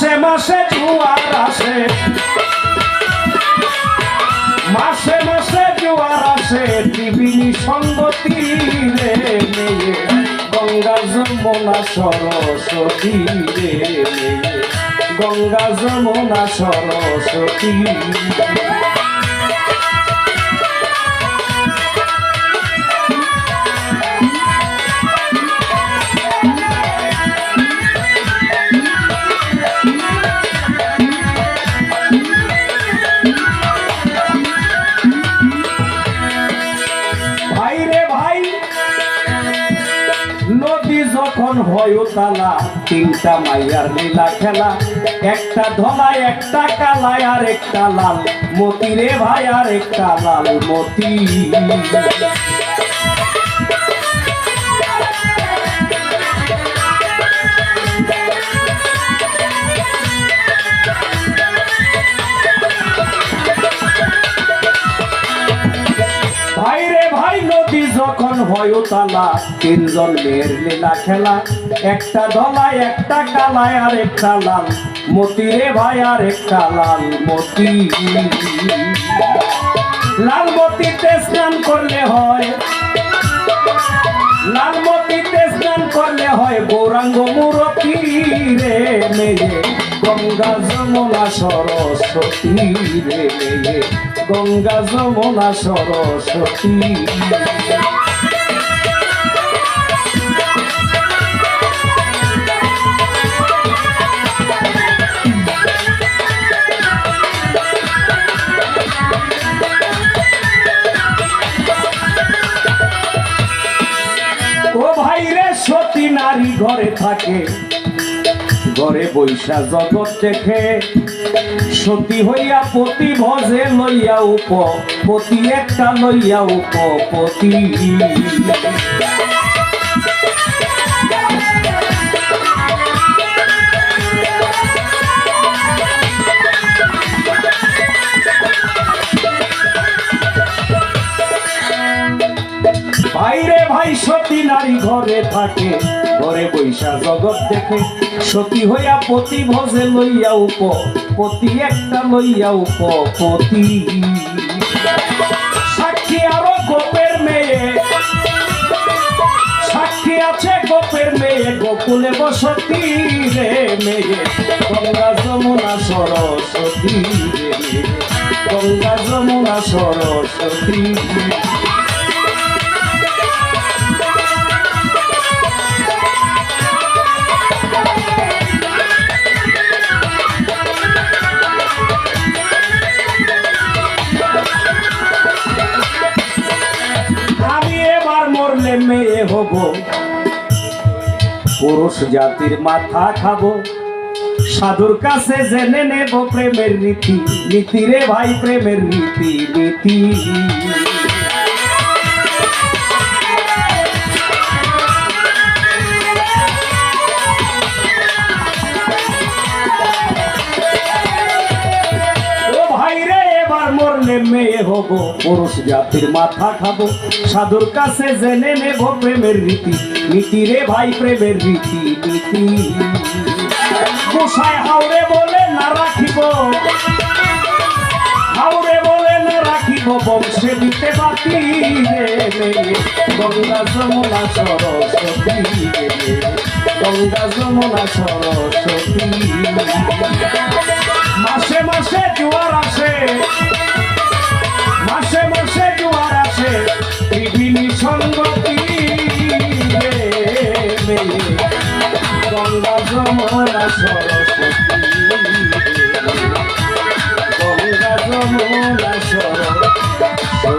মাসে মাসে জুয়ার আসে। মাসে মাসে জুয়ার আসে টিভি সঙ্গতি রে মেয়ে গঙ্গা যমুনা সরস্বতী রে মেয়ে গঙ্গা যমুনা সরস্বতী হয় তালা, তিনটা মাইয়ার লীলা খেলা। একটা ধলায় একটা কালায় আর একটা লাল। মতি রে ভাই আর একটা লাল মতি। ভাই রে ভাই, নদী যখন হয় তালা তিনজন মেয়ের লীলা খেলা। একটা ধলায়, একটা কালায় আর একটা লাল। মতি রে ভাই আর একটা লাল মতি। লাল মতিতে স্নান করলে হয়। লাল মতিতে স্নান করলে হয় গৌরাঙ্গ মূরতি রে মেয়ে। গঙ্গা যমুনা সরস্বতী রে। গঙ্গা যমুনা সরস্বতী ঘরে থাকে। ঘরে বৈশা জগৎ দেখে, সতী হইয়া পতি ভজে লইয়া উপ, পতি একটা লইয়া উপ, পতি। বাইরে ভাই, সতী নারী ঘরে থাকে। ঘরে বৈশা জগৎ দেখে, সতী হইয়া পতি ভজে লইয়া উপ, পতি একটা লইয়া উপ, পতি। সাক্ষী আরও গোপের মেয়ে। সাক্ষী আছে গোপের মেয়ে, গোকুলে বসতি রে মেয়ে। গঙ্গা যমুনা সরস্বতী রে গঙ্গা যমুনা সরস্বতী পুরুষ জাতির মাথা খাব। সাধুর কাছে জেনে নেব প্রেমের রীতি। নীতি রে ভাই, প্রেমের রীতি, নীতি। মরলে মেয়ে হব পুরুষ জাতির মাথা খাব। সাধুর কাছে জেনে নেব প্রেমের রীতি। নীতি রে ভাই, প্রেমের রীতি, নীতি। গোসাই হাওড়ে বলে না রাখিব। হাওড়ে বলে না রাখিব, বংশে দিতে গঙ্গা, যমুনা, সরস্বতী গঙ্গা, যমুনা, সরস্বতী। মাসে মাসে জোয়ার যমুনা সরস্বতী। গঙ্গা যমুনা সরস্বতী।